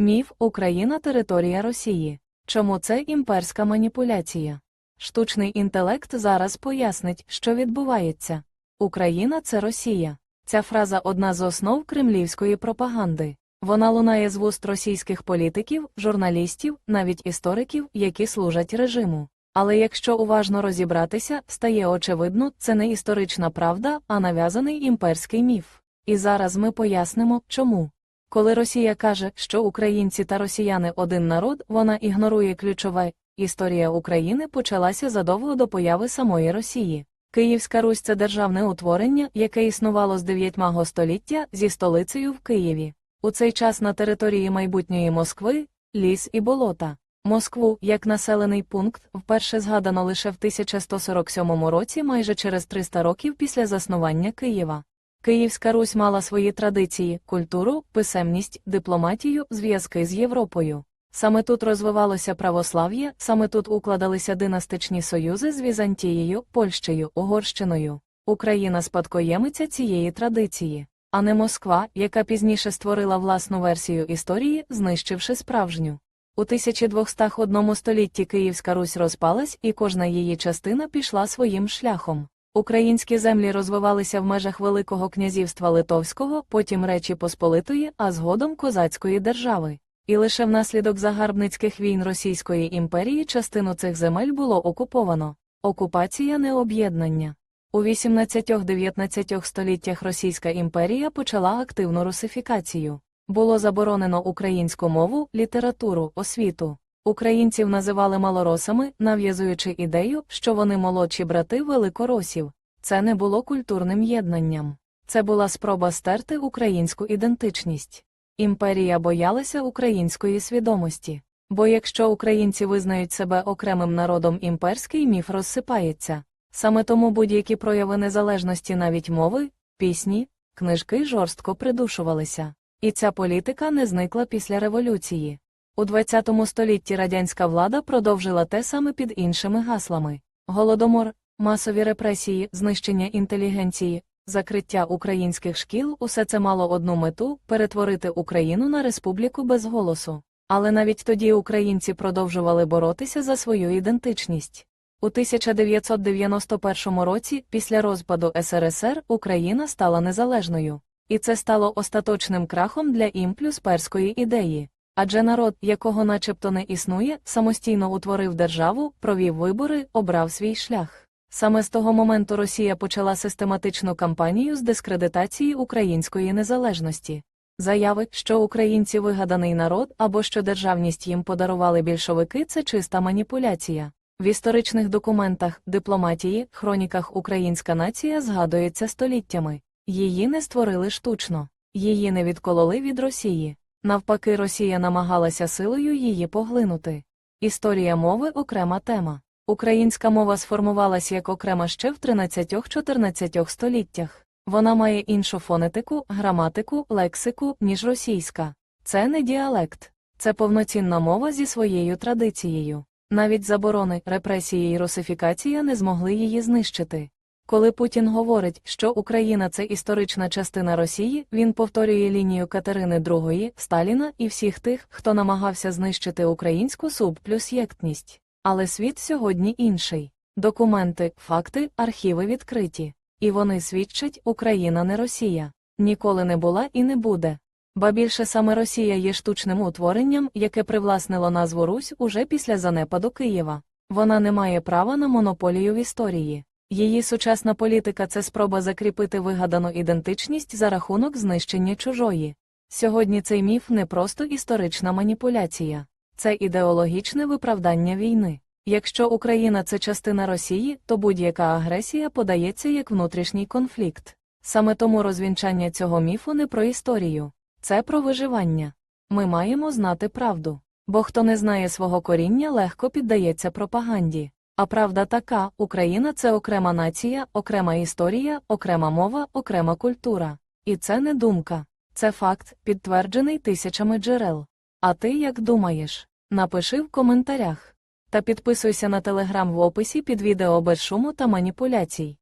Міф Україна територія Росії. Чому це імперська маніпуляція? Штучний інтелект зараз пояснить, що відбувається. Україна це Росія. Ця фраза одна з основ кремлівської пропаганди. Вона лунає з вуст російських політиків, журналістів, навіть істориків, які служать режиму. Але якщо уважно розібратися, стає очевидно, це не історична правда, а нав'язаний імперський міф. І зараз ми пояснимо, чому. Коли Росія каже, що українці та росіяни один народ, вона ігнорує ключове. Історія України почалася задовго до появи самої Росії. Київська Русь це державне утворення, яке існувало з 9 століття зі столицею в Києві. У цей час на території майбутньої Москви ліс і болота. Москву, як населений пункт, вперше згадано лише в 1147 році, майже через 300 років після заснування Києва. Київська Русь мала свої традиції, культуру, писемність, дипломатію, зв'язки з Європою. Саме тут розвивалося православ'я, саме тут укладалися династичні союзи з Візантією, Польщею, Угорщиною. Україна спадкоємиця цієї традиції, а не Москва, яка пізніше створила власну версію історії, знищивши справжню. У 1201 столітті Київська Русь розпалась, і кожна її частина пішла своїм шляхом. Українські землі розвивалися в межах Великого князівства Литовського, потім Речі Посполитої, а згодом Козацької держави. І лише внаслідок загарбницьких війн Російської імперії частину цих земель було окуповано. Окупація не об'єднання. У 18-19 століттях Російська імперія почала активну русифікацію. Було заборонено українську мову, літературу, освіту. Українців називали малоросами, нав'язуючи ідею, що вони молодші брати великоросів. Це не було культурним єднанням. Це була спроба стерти українську ідентичність. Імперія боялася української свідомості. Бо якщо українці визнають себе окремим народом, імперський міф розсипається. Саме тому будь-які прояви незалежності навіть мови, пісні, книжки жорстко придушувалися. І ця політика не зникла після революції. У ХХ столітті радянська влада продовжила те саме під іншими гаслами: голодомор, масові репресії, знищення інтелігенції, закриття українських шкіл усе це мало одну мету перетворити Україну на республіку без голосу. Але навіть тоді українці продовжували боротися за свою ідентичність. У 1991 році, після розпаду СРСР, Україна стала незалежною. І це стало остаточним крахом для імплюс-перської ідеї. Адже народ, якого начебто не існує, самостійно утворив державу, провів вибори, обрав свій шлях. Саме з того моменту Росія почала систематичну кампанію з дискредитації української незалежності. Заяви, що українці вигаданий народ або що державність їм подарували більшовики, це чиста маніпуляція. В історичних документах, дипломатії, хроніках українська нація згадується століттями. Її не створили штучно, її не відкололи від Росії. Навпаки, Росія намагалася силою її поглинути. Історія мови окрема тема. Українська мова сформувалась як окрема ще в 13-14 століттях. Вона має іншу фонетику, граматику, лексику, ніж російська. Це не діалект, це повноцінна мова зі своєю традицією. Навіть заборони, репресії і русифікація не змогли її знищити. Коли Путін говорить, що Україна це історична частина Росії, він повторює лінію Катерини II, Сталіна і всіх тих, хто намагався знищити українську субплюсєктність. Але світ сьогодні інший. Документи, факти, архіви відкриті. І вони свідчать, Україна не Росія. Ніколи не була і не буде. Ба більше саме Росія є штучним утворенням, яке привласнило назву Русь уже після занепаду Києва. Вона не має права на монополію в історії. Її сучасна політика це спроба закріпити вигадану ідентичність за рахунок знищення чужої. Сьогодні цей міф не просто історична маніпуляція, це ідеологічне виправдання війни. Якщо Україна це частина Росії, то будь-яка агресія подається як внутрішній конфлікт. Саме тому розвінчання цього міфу не про історію, це про виживання. Ми маємо знати правду, бо хто не знає свого коріння, легко піддається пропаганді. А правда така: Україна це окрема нація, окрема історія, окрема мова, окрема культура. І це не думка, це факт, підтверджений тисячами джерел. А ти як думаєш? Напиши в коментарях. Та підписуйся на телеграм в описі під відео без шуму та маніпуляцій.